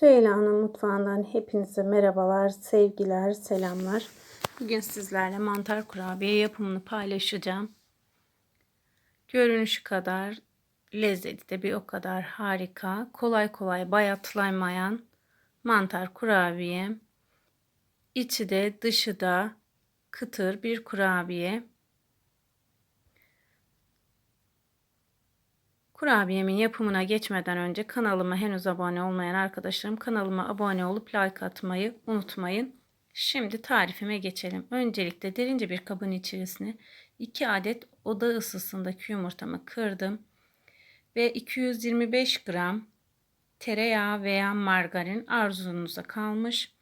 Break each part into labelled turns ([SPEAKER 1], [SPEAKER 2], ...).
[SPEAKER 1] Süheyla'nın mutfağından hepinize merhabalar, sevgiler, selamlar. Bugün sizlerle mantar kurabiye yapımını paylaşacağım. Görünüşü kadar, lezzeti de bir o kadar harika. Kolay kolay bayatlaymayan mantar kurabiye. İçi de dışı da kıtır bir kurabiye. Kurabiyemin yapımına geçmeden önce kanalıma henüz abone olmayan arkadaşlarım kanalıma abone olup like atmayı unutmayın. Şimdi tarifime geçelim. Öncelikle derince bir kabın içerisine 2 adet oda ısısındaki yumurtamı kırdım. Ve 225 gram tereyağı veya margarin arzunuza kalmış.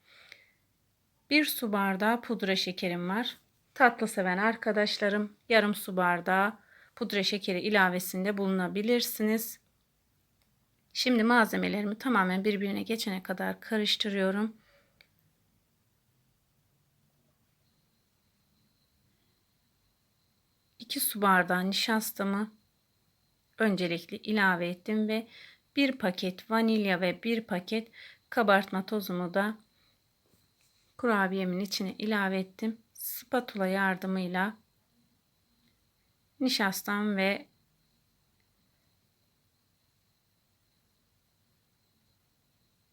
[SPEAKER 1] 1 su bardağı pudra şekerim var. Tatlı seven arkadaşlarım yarım su bardağı pudra şekeri ilavesinde bulunabilirsiniz. Şimdi malzemelerimi tamamen birbirine geçene kadar karıştırıyorum. İki su bardağı nişastamı öncelikle ilave ettim ve bir paket vanilya ve bir paket kabartma tozumu da kurabiyemin içine ilave ettim. Spatula yardımıyla nişastam ve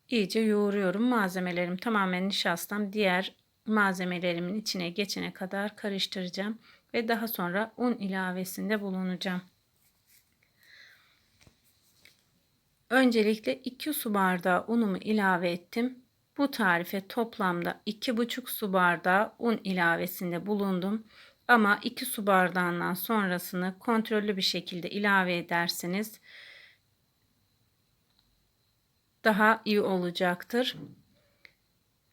[SPEAKER 1] iyice yoğuruyorum. Malzemelerim tamamen nişastam diğer malzemelerimin içine geçene kadar karıştıracağım ve daha sonra un ilavesinde bulunacağım. Öncelikle 2 su bardağı unumu ilave ettim. Bu tarife toplamda 2,5 su bardağı un ilavesinde bulundum. Ama 2 su bardağından sonrasını kontrollü bir şekilde ilave ederseniz daha iyi olacaktır.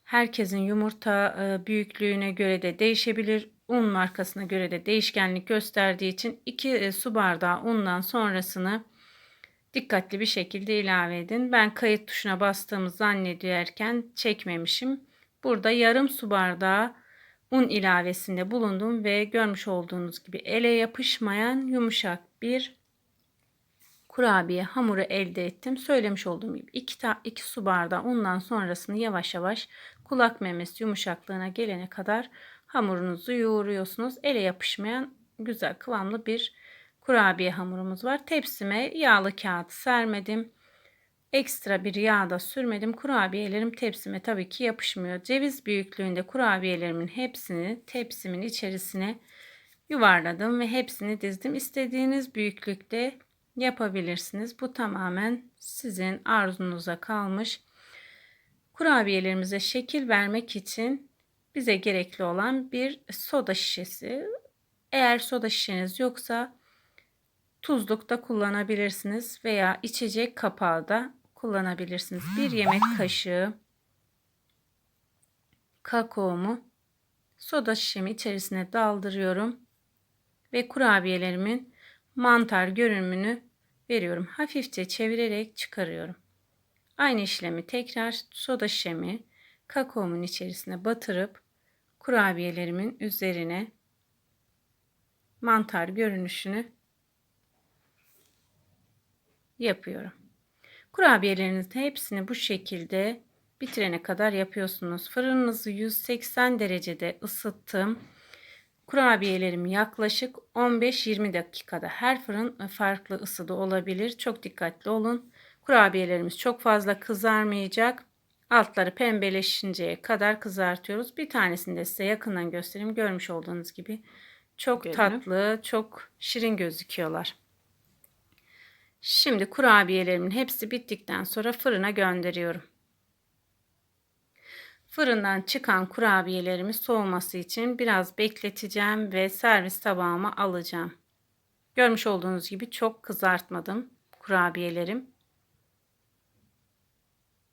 [SPEAKER 1] Herkesin yumurta e, büyüklüğüne göre de değişebilir. Un markasına göre de değişkenlik gösterdiği için 2 e, su bardağı undan sonrasını dikkatli bir şekilde ilave edin. Ben kayıt tuşuna bastığımı zannediyorken çekmemişim. Burada yarım su bardağı un ilavesinde bulundum ve görmüş olduğunuz gibi ele yapışmayan yumuşak bir kurabiye hamuru elde ettim. Söylemiş olduğum gibi 2, 2 su bardağı undan sonrasını yavaş yavaş kulak memesi yumuşaklığına gelene kadar hamurunuzu yoğuruyorsunuz. Ele yapışmayan güzel kıvamlı bir kurabiye hamurumuz var. Tepsime yağlı kağıt sermedim. Ekstra bir yağ da sürmedim. Kurabiyelerim tepsime tabii ki yapışmıyor. Ceviz büyüklüğünde kurabiyelerimin hepsini tepsimin içerisine yuvarladım ve hepsini dizdim. İstediğiniz büyüklükte yapabilirsiniz. Bu tamamen sizin arzunuza kalmış. Kurabiyelerimize şekil vermek için bize gerekli olan bir soda şişesi. Eğer soda şişeniz yoksa tuzluk da kullanabilirsiniz veya içecek kapağı da kullanabilirsiniz. Bir yemek kaşığı kakaomu soda şişemi içerisine daldırıyorum ve kurabiyelerimin mantar görünümünü veriyorum. Hafifçe çevirerek çıkarıyorum. Aynı işlemi tekrar soda şişemi kakaomun içerisine batırıp kurabiyelerimin üzerine mantar görünüşünü yapıyorum. Kurabiyelerinizi hepsini bu şekilde bitirene kadar yapıyorsunuz. Fırınınızı 180 derecede ısıttım. Kurabiyelerim yaklaşık 15-20 dakikada. Her fırın farklı ısıda olabilir. Çok dikkatli olun. Kurabiyelerimiz çok fazla kızarmayacak. Altları pembeleşinceye kadar kızartıyoruz. Bir tanesini de size yakından göstereyim. Görmüş olduğunuz gibi çok Gördüm. tatlı, çok şirin gözüküyorlar. Şimdi kurabiyelerimin hepsi bittikten sonra fırına gönderiyorum. Fırından çıkan kurabiyelerimi soğuması için biraz bekleteceğim ve servis tabağıma alacağım. Görmüş olduğunuz gibi çok kızartmadım kurabiyelerim.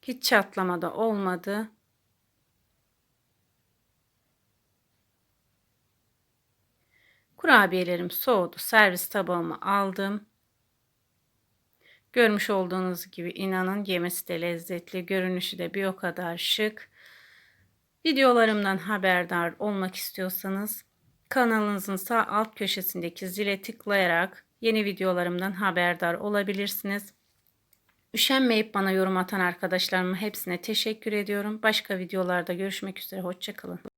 [SPEAKER 1] Hiç çatlama da olmadı. Kurabiyelerim soğudu. Servis tabağıma aldım. Görmüş olduğunuz gibi inanın yemesi de lezzetli, görünüşü de bir o kadar şık. Videolarımdan haberdar olmak istiyorsanız kanalınızın sağ alt köşesindeki zile tıklayarak yeni videolarımdan haberdar olabilirsiniz. Üşenmeyip bana yorum atan arkadaşlarıma hepsine teşekkür ediyorum. Başka videolarda görüşmek üzere. Hoşçakalın.